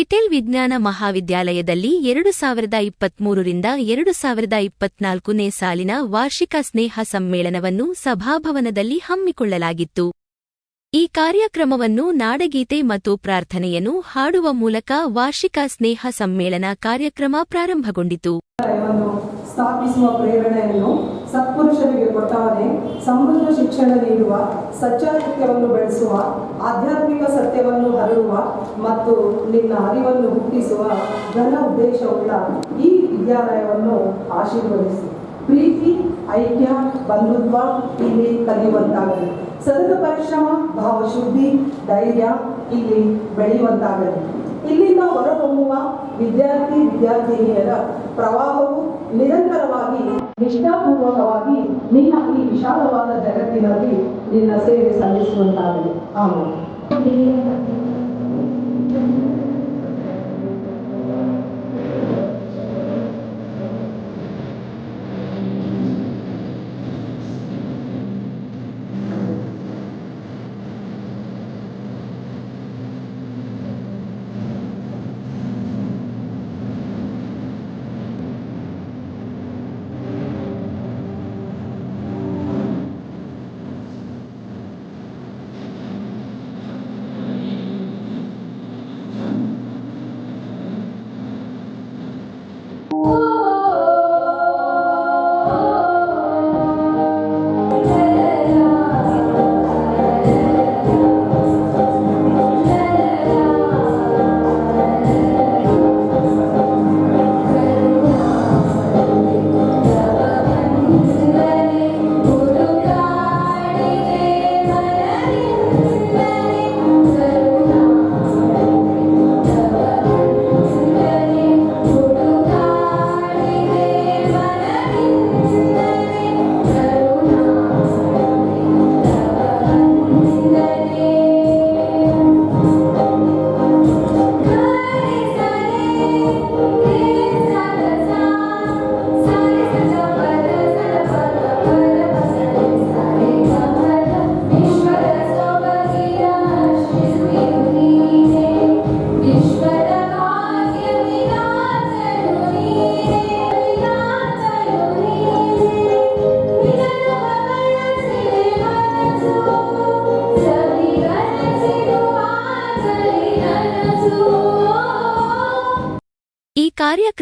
Kittel ವಿಜ್ಞಾನ ಮಹಾವಿದ್ಯಾಲಯದಲ್ಲಿ ಎರಡು ಸಾವಿರದ ಇಪ್ಪತ್ಮೂರರಿಂದ ಎರಡು ಸಾವಿರದ ಇಪ್ಪತ್ನಾಲ್ಕನೇ ಸಾಲಿನ ವಾರ್ಷಿಕ ಸ್ನೇಹ ಸಮ್ಮೇಳನವನ್ನು ಸಭಾಭವನದಲ್ಲಿ ಹಮ್ಮಿಕೊಳ್ಳಲಾಗಿತ್ತು. ಈ ಕಾರ್ಯಕ್ರಮವನ್ನು ನಾಡಗೀತೆ ಮತ್ತು ಪ್ರಾರ್ಥನೆಯನ್ನು ಹಾಡುವ ಮೂಲಕ ವಾರ್ಷಿಕ ಸ್ನೇಹ ಸಮ್ಮೇಳನ ಕಾರ್ಯಕ್ರಮ ಪ್ರಾರಂಭಗೊಂಡಿತು. ಸ್ಥಾಪಿಸುವ ಪ್ರೇರಣೆಯನ್ನು ಸತ್ಪುರುಷರಿಗೆ ಕೊಟ್ಟವನೇ ಸಮೃದ್ಧ ಶಿಕ್ಷಣ ನೀಡುವ, ಸಚ್ಚಾರಿತ್ಯವನ್ನು ಬೆಳೆಸುವ, ಆಧ್ಯಾತ್ಮಿಕ ಸತ್ಯವನ್ನು ಹರಡುವ ಮತ್ತು ನಿನ್ನ ಅರಿವನ್ನು ಹುಟ್ಟಿಸುವ ಘನ ಉದ್ದೇಶವುಳ್ಳ ಈ ವಿದ್ಯಾಲಯವನ್ನು ಆಶೀರ್ವದಿಸಿ. ಪ್ರೀತಿ, ಐಕ್ಯ, ಬಂಧುತ್ವ ಇಲ್ಲಿ ಕಲಿಯುವಂತಾಗಲಿ. ಸತತ ಪರಿಶ್ರಮ, ಭಾವಶುದ್ಧಿ, ಧೈರ್ಯ ಇಲ್ಲಿ ಬೆಳೆಯುವಂತಾಗಲಿ. ಇಲ್ಲಿಂದ ಹೊರಹೊಮ್ಮುವ ವಿದ್ಯಾರ್ಥಿ, ವಿದ್ಯಾರ್ಥಿನಿಯರ ಪ್ರವಾಹವು ನಿರಂತರವಾಗಿ ನಿಷ್ಠಾಪೂರ್ವಕವಾಗಿ ನಿನ್ನ ಈ ವಿಶಾಲವಾದ ಜಗತ್ತಿನಲ್ಲಿ ನಿನ್ನ ಸೇವೆ ಸಲ್ಲಿಸುವಂತಾಗಲಿ. ಆಮೇಲೆ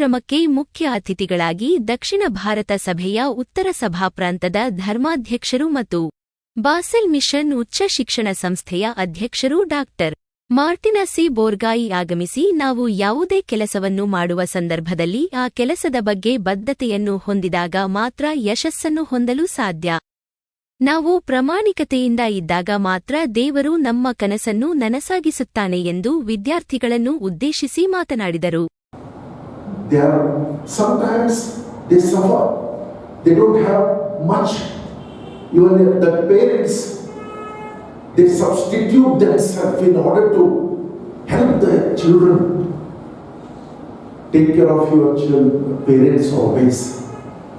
ಕಾರ್ಯಕ್ರಮಕ್ಕೆ ಮುಖ್ಯ ಅತಿಥಿಗಳಾಗಿ ದಕ್ಷಿಣ ಭಾರತ ಸಭೆಯ ಉತ್ತರ ಸಭಾ ಪ್ರಾಂತದ ಧರ್ಮಾಧ್ಯಕ್ಷರು ಮತ್ತು ಬಾಸೆಲ್ ಮಿಷನ್ ಉಚ್ಚ ಶಿಕ್ಷಣ ಸಂಸ್ಥೆಯ ಅಧ್ಯಕ್ಷರು ಡಾಕ್ಟರ್ ಮಾರ್ಟಿನ ಸಿ. ಬೋರ್ಗಾಯಿ ಆಗಮಿಸಿ ನಾವು ಯಾವುದೇ ಕೆಲಸವನ್ನು ಮಾಡುವ ಸಂದರ್ಭದಲ್ಲಿ ಆ ಕೆಲಸದ ಬಗ್ಗೆ ಬದ್ಧತೆಯನ್ನು ಹೊಂದಿದಾಗ ಮಾತ್ರ ಯಶಸ್ಸನ್ನು ಹೊಂದಲು ಸಾಧ್ಯ. ನಾವು ಪ್ರಾಮಾಣಿಕತೆಯಿಂದ ಇದ್ದಾಗ ಮಾತ್ರ ದೇವರು ನಮ್ಮ ಕನಸನ್ನು ನನಸಾಗಿಸುತ್ತಾನೆ ಎಂದು ವಿದ್ಯಾರ್ಥಿಗಳನ್ನು ಉದ್ದೇಶಿಸಿ ಮಾತನಾಡಿದರು. They are sometimes they suffer. They don't have much. Even the, parents they substitute themselves in order to help their children. Take care of your children, parents always.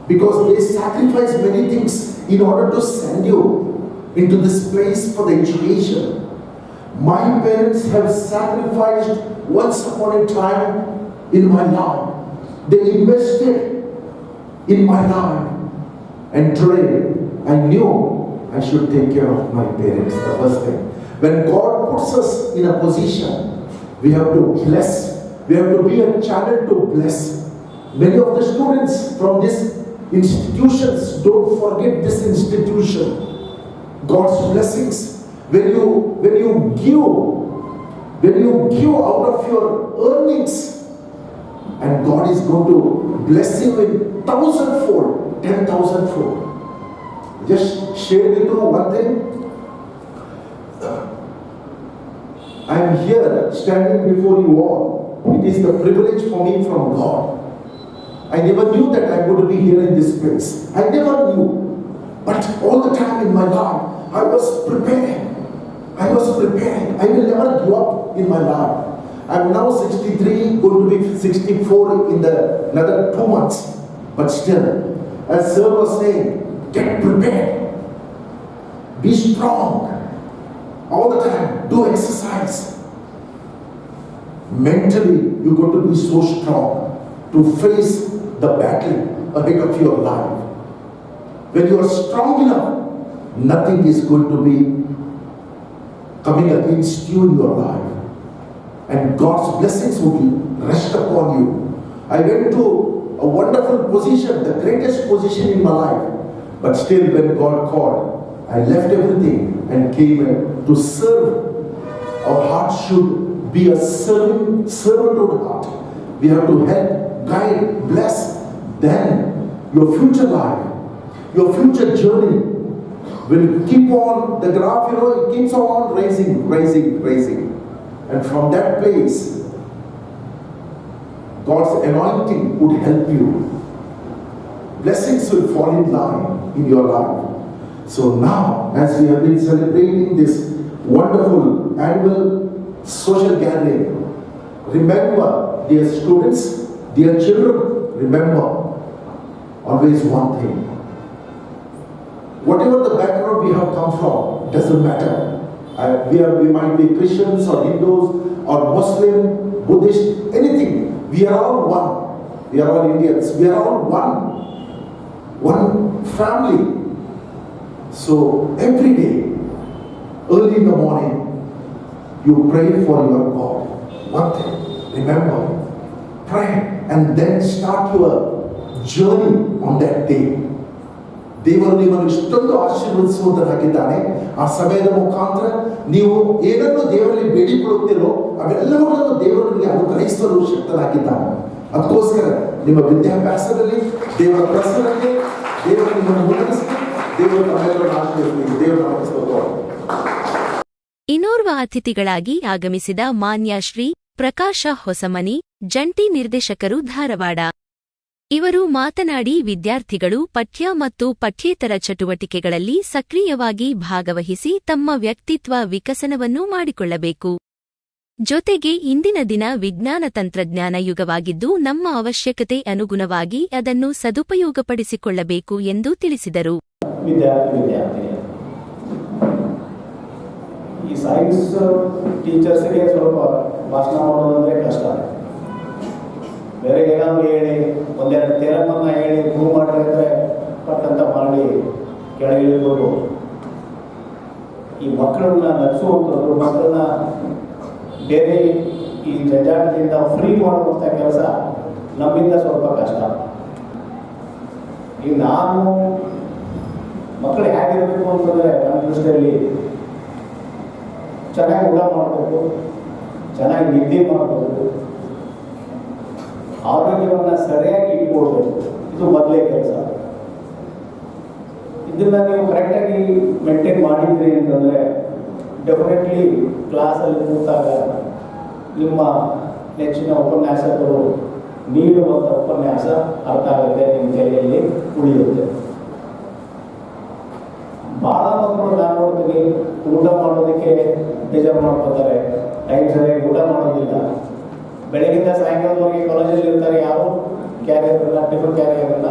Because they sacrifice many things in order to send you into this place for the education. My parents have sacrificed once upon a time in my life. They invested in my life. And today I knew I should take care of my parents, the first thing. When God puts us in a position, we have to bless. We have to be a channel to bless. Many of the students from these institutions don't forget this institution. God's blessings. When you when you give, when you give out of your earnings, and God is going to bless you in thousandfold, ten thousandfold. Just share with you one thing. Uh, I am here standing before you all. It is the privilege for me from God. I never knew that I would be here in this place. I never knew. But all the time in my life, I was preparing. I was preparing. I will never give up in my life. I'm now 63, going to be 64 in the another two months. But still, as Sir was saying, get prepared. Be strong. All the time, do exercise. Mentally, you got to be so strong to face the battle ahead of your life. When you are strong enough, nothing is going to be coming against you in your life. And God's blessings will rest upon you. I went to a wonderful position, the greatest position in my life. But still, when God called, I left everything and came in to serve. Our heart should be a serving, servanthood heart. We have to help, guide, bless. Then your future life, your future journey will keep on, the graph, you know, it keeps on rising, rising, rising. And from that place, God's anointing would help you. Blessings will fall in line in your life. So now, as we have been celebrating this wonderful annual social gathering, remember, dear students, dear children, remember always one thing. Whatever the background we have come from, doesn't matter. Uh, we, are, we might be Christians or Hindus or Muslim, Buddhist, anything. We are all one. We are all Indians. We are all one. One family. So every day, early in the morning, you pray for your God. One thing, remember, pray and then start your journey on that day. ದೇವರು ನಿಮ್ಮನ್ನು ಇಷ್ಟೊಂದು ಆಶೀರ್ವದಿಸುವುದನ್ನಾಗಿದ್ದಾನೆ ಆ ಸಮಯದ ಮುಖಾಂತರ ನೀವು ಏನನ್ನು ದೇವರಲ್ಲಿ ಬೇಡಿಕೊಳ್ಳುತ್ತೀರೋ ಅವೆಲ್ಲವನ್ನೂ ದೇವರಲ್ಲಿ ಅನುಗ್ರಹಿಸಲು ಶಕ್ತನಾಗಿದ್ದಾನೆ. ಅದಕ್ಕೋಸ್ಕರ ನಿಮ್ಮ ವಿದ್ಯಾಭ್ಯಾಸದಲ್ಲಿ, ದೇವರ ಪ್ರಸರಲ್ಲಿ ದೇವರು ನಿಮ್ಮನ್ನು ಮುನ್ನಡೆಸಲಿ ದೇವರು ನಮ್ಮೆಲ್ಲರನ್ನು ದೇವರು ಇನ್ನೋರ್ವ ಅತಿಥಿಗಳಾಗಿ ಆಗಮಿಸಿದ ಮಾನ್ಯ ಶ್ರೀ ಪ್ರಕಾಶ ಹೊಸಮನಿ, ಜಂಟಿ ನಿರ್ದೇಶಕರು ಧಾರವಾಡ. ಇವರು ಮಾತನಾಡಿ ವಿದ್ಯಾರ್ಥಿಗಳು ಪಠ್ಯ ಮತ್ತು ಪಠ್ಯೇತರ ಚಟುವಟಿಕೆಗಳಲ್ಲಿ ಸಕ್ರಿಯವಾಗಿ ಭಾಗವಹಿಸಿ ತಮ್ಮ ವ್ಯಕ್ತಿತ್ವ ವಿಕಸನವನ್ನು ಮಾಡಿಕೊಳ್ಳಬೇಕು. ಜೊತೆಗೆ ಇಂದಿನ ದಿನ ವಿಜ್ಞಾನ ತಂತ್ರಜ್ಞಾನ ಯುಗವಾಗಿದ್ದು ನಮ್ಮ ಅವಶ್ಯಕತೆ ಅನುಗುಣವಾಗಿ ಅದನ್ನು ಸದುಪಯೋಗಪಡಿಸಿಕೊಳ್ಳಬೇಕು ಎಂದು ತಿಳಿಸಿದರು. ಈ ಸೈನ್ಸ್ ಟೀಚರ್ಸ್ಗೆ ಸ್ವಲ್ಪ ಭಾಷಣ ಮಾಡೋದಂದ್ರೆ ಕಷ್ಟ. ಬೇರೆ ಏನಾದರೂ ಹೇಳಿ, ಒಂದೆರಡು ಥೇರಮನ್ನ ಹೇಳಿ ಮಾಡ್ರಿ ಅಂದರೆ ಪಟ್ಟಂತ ಮಾಡಿ ಕೆಳಗೆ ಇಳಿಬೋದು ಈ ಮಕ್ಕಳನ್ನ ನಗಿಸುವಂಥದ್ದು ಮಕ್ಕಳನ್ನ ಬೇರೆ ಈ ಜಂಜಾಟದಿಂದ ಫ್ರೀ ಮಾಡುವಂಥ ಕೆಲಸ ನಮ್ಮಿಂದ ಸ್ವಲ್ಪ ಕಷ್ಟ. ಈ ನಾನು ಮಕ್ಕಳು ಹೇಗಿರಬೇಕು ಅಂತಂದರೆ ನನ್ನ ದೃಷ್ಟಿಯಲ್ಲಿ ಚೆನ್ನಾಗಿ ಊಟ ಮಾಡಬೇಕು, ಚೆನ್ನಾಗಿ ನಿದ್ದೆ ಮಾಡಬೇಕು. ಆರೋಗ್ಯವನ್ನು ಸರಿಯಾಗಿ ಇಟ್ಕೊಳ್ಬೇಕು. ಇದು ಮೊದಲೇ ಕೆಲಸ. ಇದನ್ನ ನೀವು ಕರೆಕ್ಟಾಗಿ ಮೇಂಟೈನ್ ಮಾಡಿದ್ರಿ ಅಂತಂದರೆ ಡೆಫಿನೆಟ್ಲಿ ಕ್ಲಾಸಲ್ಲಿ ಕೂತಾಗ ನಿಮ್ಮ ನೆಚ್ಚಿನ ಉಪನ್ಯಾಸಕರು ನೀಡುವಂಥ ಉಪನ್ಯಾಸ ಅರ್ಥ ಆಗುತ್ತೆ ನಿಮ್ಮ ತಲೆಯಲ್ಲಿ ಉಳಿಯುತ್ತೆ. ಭಾಳ ಮಕ್ಕಳು ನಾನು ನೋಡ್ತೀನಿ ಊಟ ಮಾಡೋದಕ್ಕೆ ಬೇಜಾರು ಮಾಡ್ಕೋತಾರೆ. ಟೈಮ್ ಸರಿಯಾಗಿ ಊಟ ಮಾಡೋದಿಲ್ಲ. ಬೆಳಗಿಂದ ಸಾಯಂಕಾಲದವರೆಗೆ ಕಾಲೇಜಲ್ಲಿ ಇರ್ತಾರೆ ಯಾರು ಕ್ಯಾರಿಯರ್ ಇಲ್ಲ ಟಿಫನ್ ಕ್ಯಾರಿಯರ್ ಇಲ್ಲ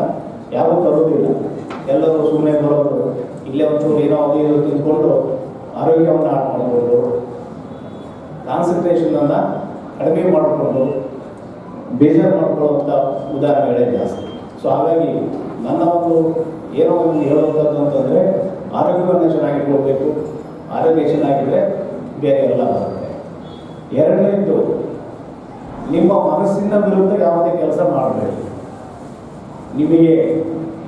ಯಾರೂ ತರೋದಿಲ್ಲ ಎಲ್ಲರೂ ಸುಮ್ಮನೆ ಬರೋದು, ಇಲ್ಲೇ ಒಂಚೂರು ಏನೋ ಅದು ಇದು ತಿಂದ್ಕೊಂಡು ಆರೋಗ್ಯವನ್ನು ಹಾಳು ಮಾಡ್ಕೊಂಡು ಕಾನ್ಸಂಟ್ರೇಷನನ್ನು ಕಡಿಮೆ ಮಾಡಿಕೊಂಡು, ಬೇಜಾರು ಮಾಡ್ಕೊಳ್ಳುವಂಥ ಉದಾಹರಣೆಗಳೇ ಜಾಸ್ತಿ. ಸೊ ಹಾಗಾಗಿ ನನ್ನ ಒಂದು ಏನೋ ಒಂದು ಹೇಳುವಂಥದ್ದು ಅಂತಂದರೆ, ಆರೋಗ್ಯವನ್ನು ಚೆನ್ನಾಗಿಟ್ಕೊಳ್ಬೇಕು ಆರೋಗ್ಯ ಚೆನ್ನಾಗಿದ್ರೆ ಬೇರೆ ಎಲ್ಲ ಬರುತ್ತೆ. ಎರಡನೇದು ನಿಮ್ಮ ಮನಸ್ಸಿನ ವಿರುದ್ಧ ಯಾವುದೇ ಕೆಲಸ ಮಾಡಬೇಕು ನಿಮಗೆ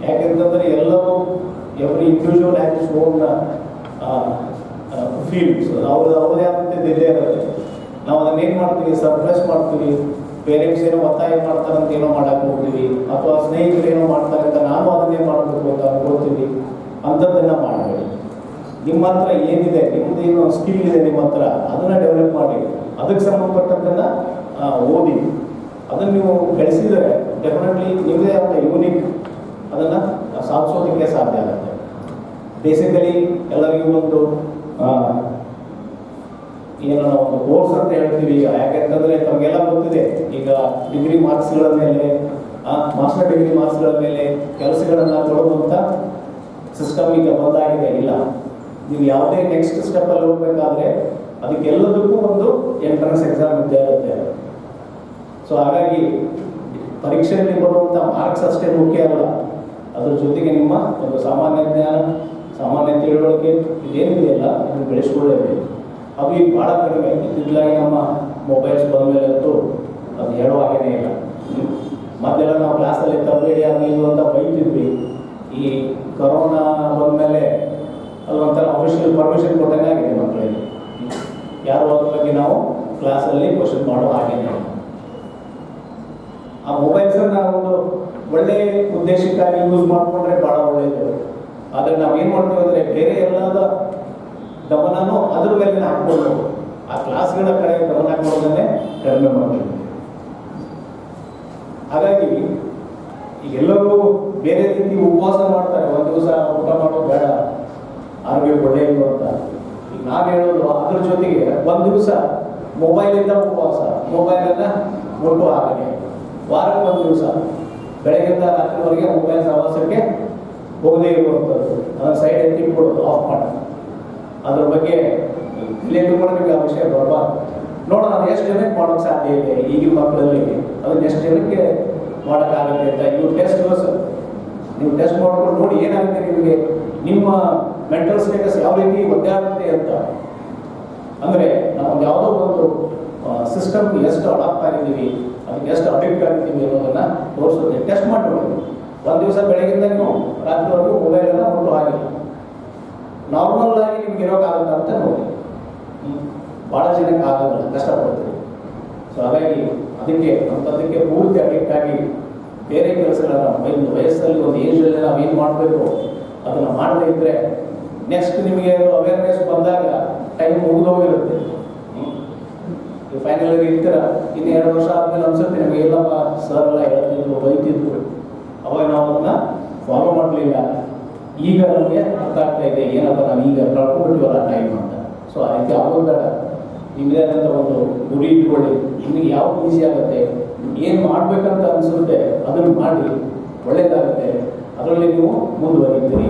ಯಾಕೆಂತಂದರೆ ಎಲ್ಲರೂ every individual has own fields ಅವ್ರದ್ದು ಅವ್ರದೇ ಆದಂಥದ್ದು ಇದೇ ಇರುತ್ತೆ ನಾವು ಅದನ್ನೇನು ಮಾಡ್ತೀವಿ? ಸರ್ಪ್ರೈಸ್ ಮಾಡ್ತೀವಿ. ಪೇರೆಂಟ್ಸ್ ಏನೋ ಒತ್ತಾಯ ಮಾಡ್ತಾರಂತ ಏನೋ ಮಾಡಕ್ಕೆ ಹೋಗ್ತೀವಿ. ಅಥವಾ ಸ್ನೇಹಿತರು ಏನೋ ಮಾಡ್ತಾರೆ ಅಂತ ನಾನು ಅದನ್ನೇ ಮಾಡಬೇಕು ಅಂತ ಅನ್ಕೊಳ್ತೀವಿ. ಅಂಥದ್ದನ್ನು ಮಾಡಬೇಡಿ. ನಿಮ್ಮ ಹತ್ರ ಏನಿದೆ? ನಿಮ್ಮದೇನು ಸ್ಕಿಲ್ ಇದೆ ನಿಮ್ಮ ಹತ್ರ. ಅದನ್ನು ಡೆವಲಪ್ ಮಾಡಿ. ಅದಕ್ಕೆ ಸಂಬಂಧಪಟ್ಟದ್ದನ್ನು ಓದಿ, ಅದನ್ನು ನೀವು ಬೆಳೆಸಿದರೆ ಡೆಫಿನೆಟ್ಲಿ ನಿಮ್ಮದೇ ಆದ ಯೂನಿಕ್ ಅದನ್ನು ಸಾಧಿಸೋದಕ್ಕೆ ಸಾಧ್ಯ ಆಗುತ್ತೆ. ಬೇಸಿಕಲಿ ಎಲ್ಲರಿಗೂ ಒಂದು ಏನು ಒಂದು ಕೋರ್ಸ್ ಅಂತ ಹೇಳ್ತೀವಿ. ಯಾಕೆಂತಂದ್ರೆ ತಮಗೆಲ್ಲ ಗೊತ್ತಿದೆ. ಈಗ ಡಿಗ್ರಿ ಮಾರ್ಕ್ಸ್ಗಳ ಮೇಲೆ ಮಾಸ್ಟರ್ ಡಿಗ್ರಿ ಮಾರ್ಕ್ಸ್ಗಳ ಮೇಲೆ ಕೆಲಸಗಳನ್ನು ಕೊಡುವಂಥ ಸಿಸ್ಟಮ್ ಈಗ ಬಂದಾಗಿದೆ. ಇಲ್ಲ. ನೀವು ಯಾವುದೇ ನೆಕ್ಸ್ಟ್ ಸ್ಟೆಪ್ಪಲ್ಲಿ ಹೋಗ್ಬೇಕಾದ್ರೆ ಅದಕ್ಕೆಲ್ಲದಕ್ಕೂ ಒಂದು ಎಂಟ್ರೆನ್ಸ್ ಎಕ್ಸಾಮ್ ಇದ್ದೇ ಇರುತ್ತೆ. ಸೊ ಹಾಗಾಗಿ ಪರೀಕ್ಷೆಯಲ್ಲಿ ಬರುವಂಥ ಮಾರ್ಕ್ಸ್ ಅಷ್ಟೇ ಮುಖ್ಯ ಅಲ್ಲ. ಅದ್ರ ಜೊತೆಗೆ ನಿಮ್ಮ ಒಂದು ಸಾಮಾನ್ಯ ಜ್ಞಾನ, ಸಾಮಾನ್ಯ ತಿಳುವಳಿಕೆ ಇದೇನಿದೆಯಲ್ಲ ಅದನ್ನು ಬೆಳೆಸ್ಕೊಳ್ಳೇಬೇಕು. ಅದು ಈಗ ಭಾಳ ಕಡಿಮೆ. ಇದ್ಲಾಗಿ ನಮ್ಮ ಮೊಬೈಲ್ಸ್ ಬಂದ ಮೇಲೆ ಅಂತೂ ಅದು ಹೇಳೋ ಹಾಗೇನೆ ಇಲ್ಲ. ಮತ್ತೆಲ್ಲ ನಾವು ಕ್ಲಾಸಲ್ಲಿ ತರಬೇಡಿ ಇದು ಅಂತ ಬೈತಿದ್ವಿ. ಈ ಕೊರೋನಾ ಬಂದಮೇಲೆ ಅದು ಒಂಥರ ಅಫಿಷಿಯಲ್ ಪರ್ಮಿಷನ್ ಕೊಟ್ಟಂಗೆ ಆಗಿದೆ ಮಕ್ಕಳಿಗೆ. ಯಾರು ಅದ್ರ ಬಗ್ಗೆ ನಾವು ಕ್ಲಾಸಲ್ಲಿ ಕ್ವಶನ್ ಮಾಡೋ ಹಾಗೇನೇ ಇಲ್ಲ. ಆ ಮೊಬೈಲ್ಸನ್ನ ಒಂದು ಒಳ್ಳೆ ಉದ್ದೇಶಕ್ಕಾಗಿ ಯೂಸ್ ಮಾಡಿಕೊಂಡ್ರೆ ಭಾಳ ಒಳ್ಳೆಯದು ಆದರೆ ನಾವು ಏನು ಮಾಡ್ತೀವಿ ಅಂದರೆ ಬೇರೆ ಎಲ್ಲದ ಗಮನನೂ ಅದ್ರ ಮೇಲೆ ಹಾಕ್ಬೋದು. ಆ ಕ್ಲಾಸ್ಗಳ ಕಡೆ ಗಮನ ಹಾಕೋದನ್ನೇ ಕಡಿಮೆ ಮಾಡ್ತೀವಿ. ಹಾಗಾಗಿ ಎಲ್ಲರೂ ಬೇರೆ ರೀತಿ ಉಪವಾಸ ಮಾಡ್ತಾರೆ. ಒಂದು ದಿವಸ ಊಟ ಮಾಡೋದು ಬೇಡ, ಆರೋಗ್ಯ ಒಳ್ಳೆಯದು ಅಂತ. ನಾನು ಹೇಳೋದು ಅದ್ರ ಜೊತೆಗೆ ಒಂದು ದಿವಸ ಮೊಬೈಲಿಂದ ಉಪವಾಸ. ಮೊಬೈಲನ್ನು ಮುಟ್ಟು ಹಾಗೆ ವಾರಕ್ಕೆ ಒಂದು ದಿವಸ. ಬೆಳಗ್ಗೆಯಿಂದ ರಾತ್ರಿವರೆಗೆ ಮೊಬೈಲ್ ಸಹವಾಸಕ್ಕೆ ಹೋಗದೇ ಇರುವಂಥದ್ದು. ಅದನ್ನು ಸೈಡ್ ಎತ್ತಿಟ್ಬಿಡೋದು ಆಫ್ ಮಾಡಿ ಅದ್ರ ಬಗ್ಗೆ ತಲೆಯಲ್ಲಿ ಕೂಡ ನಿಮಗೆ ಆ ವಿಷಯ ಬರಬಾರ್ದು ನೋಡೋಣ ಎಷ್ಟು ಜನಕ್ಕೆ ಮಾಡೋಕ್ಕೆ ಸಾಧ್ಯ ಇದೆ, ಈಗಿನ ಮಕ್ಕಳಲ್ಲಿ ಅದನ್ನ ಎಷ್ಟು ಜನಕ್ಕೆ ಮಾಡೋಕ್ಕಾಗುತ್ತೆ ಅಂತ. ನೀವು ಟೆಸ್ಟ್ ನೀವು ಟೆಸ್ಟ್ ಮಾಡ್ಕೊಂಡು ನೋಡಿ ಏನಾಗುತ್ತೆ ನಿಮಗೆ. ನಿಮ್ಮ ಮೆಂಟಲ್ ಸ್ಟೇಟಸ್ ಯಾವ ರೀತಿ ಒದ್ದಾಗುತ್ತೆ ಅಂತ. ಅಂದರೆ ನಾವು ಯಾವುದೋ ಒಂದು ಸಿಸ್ಟಮ್ಗೆ ಎಷ್ಟು ಅಡಾಪ್ಟ್ ಆಗಿದ್ದೀವಿ, ಅದಕ್ಕೆ ಎಷ್ಟು ಅಡಿಕ್ಟ್ ಆಗಿದ್ದೀವಿ ಅನ್ನೋದನ್ನ ತೋರಿಸುತ್ತೆ ಟೆಸ್ಟ್ ಮಾಡಿ ಒಂದು ದಿವಸ ಬೆಳಗಿಂದ ರಾತ್ರಿವರೆಗೂ ಮೊಬೈಲ್ ಎಲ್ಲ ಮುಟ್ಟು ಆಗಿಲ್ಲ ನಾರ್ಮಲ್ ಆಗಿ ನಿಮ್ಗೆ ಇರೋಕ್ಕಾಗಲ್ಲ ಅಂತ ನೋಡಿ. ಭಾಳ ಜನಕ್ಕೆ ಆಗೋದಿಲ್ಲ ಕಷ್ಟಪಡ್ತೀವಿ ಸೊ ಹಾಗಾಗಿ ಅದಕ್ಕೆ ಅಂಥದ್ದಕ್ಕೆ ಪೂರ್ತಿ ಅಡಿಕ್ಟ್ ಆಗಿ ಬೇರೆ ಕೆಲಸಗಳನ್ನ ಒಂದು ವಯಸ್ಸಲ್ಲಿ ಒಂದು ಏಜಲ್ಲಿ ನಾವು ಏನು ಮಾಡಬೇಕು, ಅದನ್ನು ಮಾಡದೇ ಇದ್ದರೆ ನೆಕ್ಸ್ಟ್ ನಿಮಗೆ ಅವೇರ್ನೆಸ್ ಬಂದಾಗ ಟೈಮ್ ಮುಗಿದೋಗಿರುತ್ತೆ. ಫೈನಲ್ ಇರ್ತೀರ ಇನ್ನು ಎರಡು ವರ್ಷ ಆದ್ಮೇಲೆ ಅನ್ಸುತ್ತೆ ನಿಮಗೆ ಎಲ್ಲಪ್ಪ ಸರ್ ಎಲ್ಲ ಹೇಳ್ತಿದ್ರು, ಬೈತಿದ್ರು. ಅವಾಗ ನಾವು ಅದನ್ನ ಫಾಲೋ ಮಾಡಲಿಲ್ಲ. ಈಗ ನಮಗೆ ಅರ್ಥ ಆಗ್ತಾ ಇದೆ, ಏನಪ್ಪ ನಾವು ಈಗ ಕಳ್ಕೊಂಡ್ಬಿಟ್ಟಿವಲ್ಲ ಟೈಮ್ ಅಂತ. ಸೊ ಆ ರೀತಿ ಆಗೋದು ಬೇಡ. ನಿಮ್ಮದೇ ಆದಂಥ ಒಂದು ಗುರಿ ಇಟ್ಕೊಳ್ಳಿ. ನಿಮಗೆ ಯಾವ್ದು ಈಸಿ ಆಗುತ್ತೆ, ಏನು ಮಾಡ್ಬೇಕಂತ ಅನಿಸುತ್ತೆ, ಅದನ್ನು ಮಾಡಿ, ಒಳ್ಳೇದಾಗುತ್ತೆ. ಅದರಲ್ಲಿ ನೀವು ಮುಂದುವರಿತೀರಿ.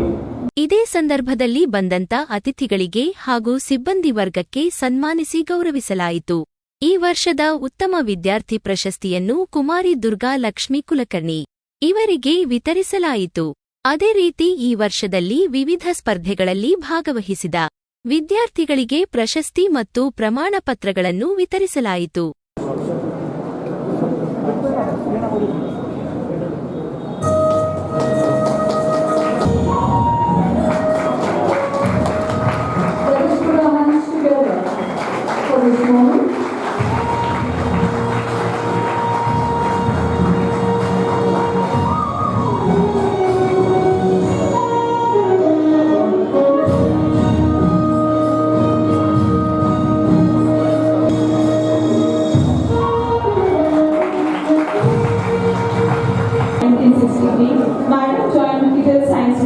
ಇದೇ ಸಂದರ್ಭದಲ್ಲಿ ಬಂದಂತ ಅತಿಥಿಗಳಿಗೆ ಹಾಗೂ ಸಿಬ್ಬಂದಿ ವರ್ಗಕ್ಕೆ ಸನ್ಮಾನಿಸಿ ಗೌರವಿಸಲಾಯಿತು. ಈ ವರ್ಷದ ಉತ್ತಮ ವಿದ್ಯಾರ್ಥಿ ಪ್ರಶಸ್ತಿಯನ್ನು ಕುಮಾರಿ ದುರ್ಗಾ ಲಕ್ಷ್ಮಿ ಕುಲಕರ್ಣಿ ಇವರಿಗೆ ವಿತರಿಸಲಾಯಿತು. ಅದೇ ರೀತಿ ಈ ವರ್ಷದಲ್ಲಿ ವಿವಿಧ ಸ್ಪರ್ಧೆಗಳಲ್ಲಿ ಭಾಗವಹಿಸಿದ ವಿದ್ಯಾರ್ಥಿಗಳಿಗೆ ಪ್ರಶಸ್ತಿ ಮತ್ತು ಪ್ರಮಾಣ ಪತ್ರಗಳನ್ನು ವಿತರಿಸಲಾಯಿತು.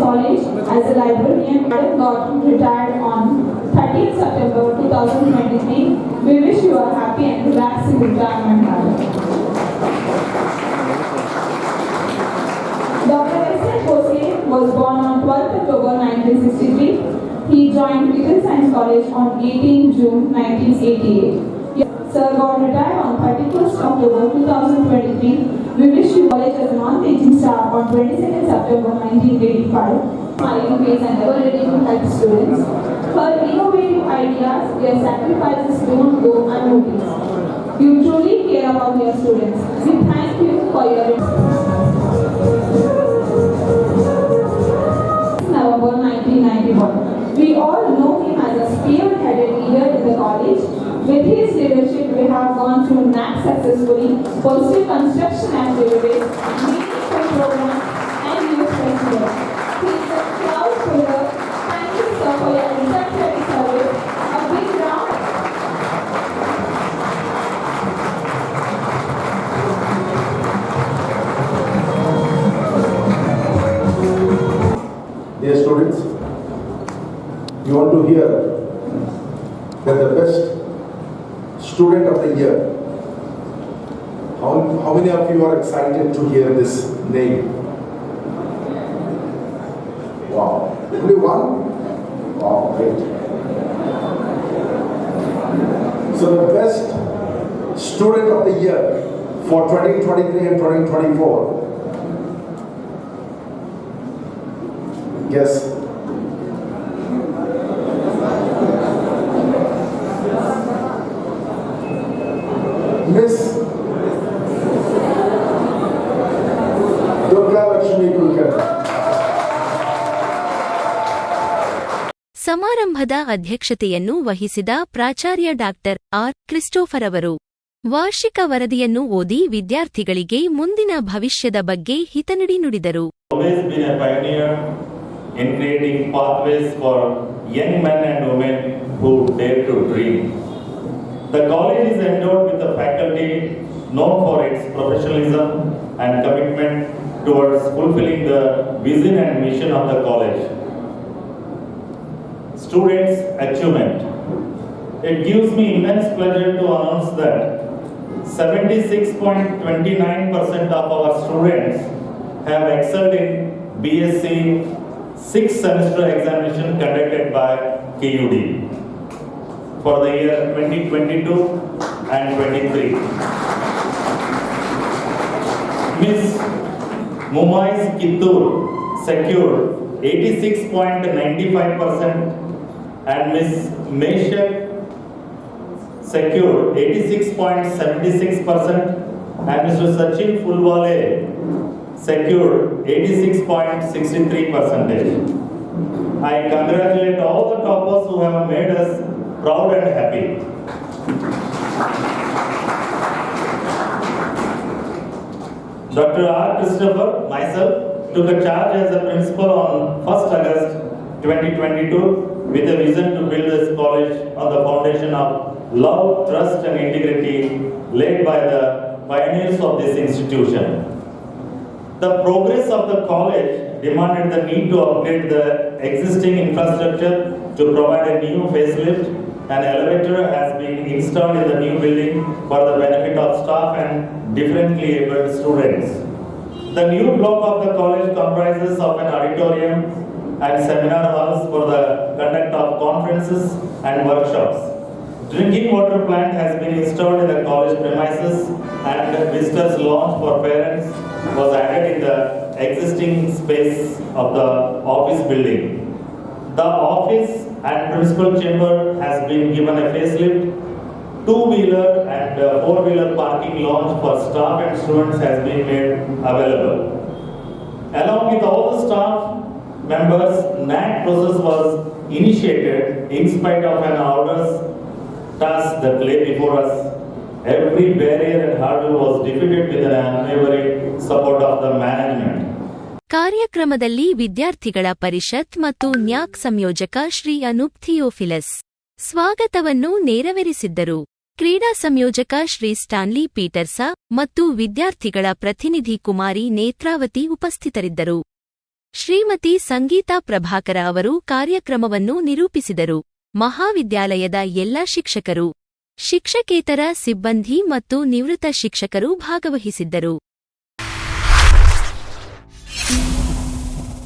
College as a librarian. Madam got retired on thirtieth September two thousand twenty-three. We wish you a happy and relaxing retirement. Dr. N. Bose was born on 12th October 1963. He joined Little Science College on 18 June 1988. Sir got retired on 31st October 2023. We wish you college as a non-teaching staff on 22nd September 1985. Smiling face and ever ready to help students. Her innovative ideas, their sacrifices don't go unnoticed. You truly care about your students. We thank you for your we have gone through NAC successfully, positive construction activities, meaningful programs, and youth festivals. He is a proud pillar. Thank you, sir, for your exemplary service. A big round Dear students, you want to hear that the best student of the year. How, how many of you are excited to hear this name? Wow. Only one? Wow, great. So the best student of the year for 2023 and 2024. Yes. ಸಮಾರಂಭದ ಅಧ್ಯಕ್ಷತೆಯನ್ನು ವಹಿಸಿದ ಪ್ರಾಚಾರ್ಯ doctor R Christopher ಅವರು ವಾರ್ಷಿಕ ವರದಿಯನ್ನು ಓದಿ ವಿದ್ಯಾರ್ಥಿಗಳಿಗೆ ಮುಂದಿನ ಭವಿಷ್ಯದ ಬಗ್ಗೆ ಹಿತನುಡಿ ನುಡಿದರು in creating pathways for young men and women who dare to dream. The college is endowed with a faculty known for its professionalism and commitment towards fulfilling the vision and mission of the college. Students' achievement. It gives me immense pleasure to announce that 76.29% of our students have excelled in BSc sixth semester examination conducted by KUD for the year 2022 and 23. Miss Mumai's Kittur secured 86.95% and Miss Meshak secured 86.76% and Mr. Sachin Fulwale secured 86.63 percentage. I congratulate all the toppers who have made us proud and happy. Dr. R. Christopher, myself, took a charge as a principal on 1st August 2022 with a vision to build this college on the foundation of love, trust and integrity led by the pioneers of this institution. The progress of the college demanded the need to upgrade the existing infrastructure to provide a new facelift. An elevator has been installed in the new building for the benefit of staff and differently abled students. The new block of the college comprises of an auditorium and seminar halls for the conduct of conferences and workshops. Drinking water plant has been installed in the college premises and visitors lounge for parents was added in the existing space of the office building. The office and principal chamber has been given a facelift. Two-wheeler and four-wheeler parking lounge for staff and students has been made available. Along with all the staff members, NAC process was initiated in spite of an arduous task that lay before us. Every barrier and hurdle was defeated with an unwavering support of the management. ಕಾರ್ಯಕ್ರಮದಲ್ಲಿ ವಿದ್ಯಾರ್ಥಿಗಳ ಪರಿಷತ್ ಮತ್ತು ನ್ಯಾಕ್ ಸಂಯೋಜಕ ಶ್ರೀ ಅನೂಪ್ ಥಿಯೋಫಿಲಸ್ ಸ್ವಾಗತವನ್ನು ನೆರವೇರಿಸಿದ್ದರು ಕ್ರೀಡಾ ಸಂಯೋಜಕ Shri Stanley ಪೀಟರ್ಸ ಮತ್ತು ವಿದ್ಯಾರ್ಥಿಗಳ ಪ್ರತಿನಿಧಿ ಕುಮಾರಿ ನೇತ್ರಾವತಿ ಉಪಸ್ಥಿತರಿದ್ದರು ಶ್ರೀಮತಿ ಸಂಗೀತಾ ಪ್ರಭಾಕರ ಅವರು ಕಾರ್ಯಕ್ರಮವನ್ನು ನಿರೂಪಿಸಿದರು. ಮಹಾವಿದ್ಯಾಲಯದ ಎಲ್ಲ ಶಿಕ್ಷಕರು, ಶಿಕ್ಷಕೇತರ ಸಿಬ್ಬಂದಿ ಮತ್ತು ನಿವೃತ್ತ ಶಿಕ್ಷಕರು ಭಾಗವಹಿಸಿದ್ದರು.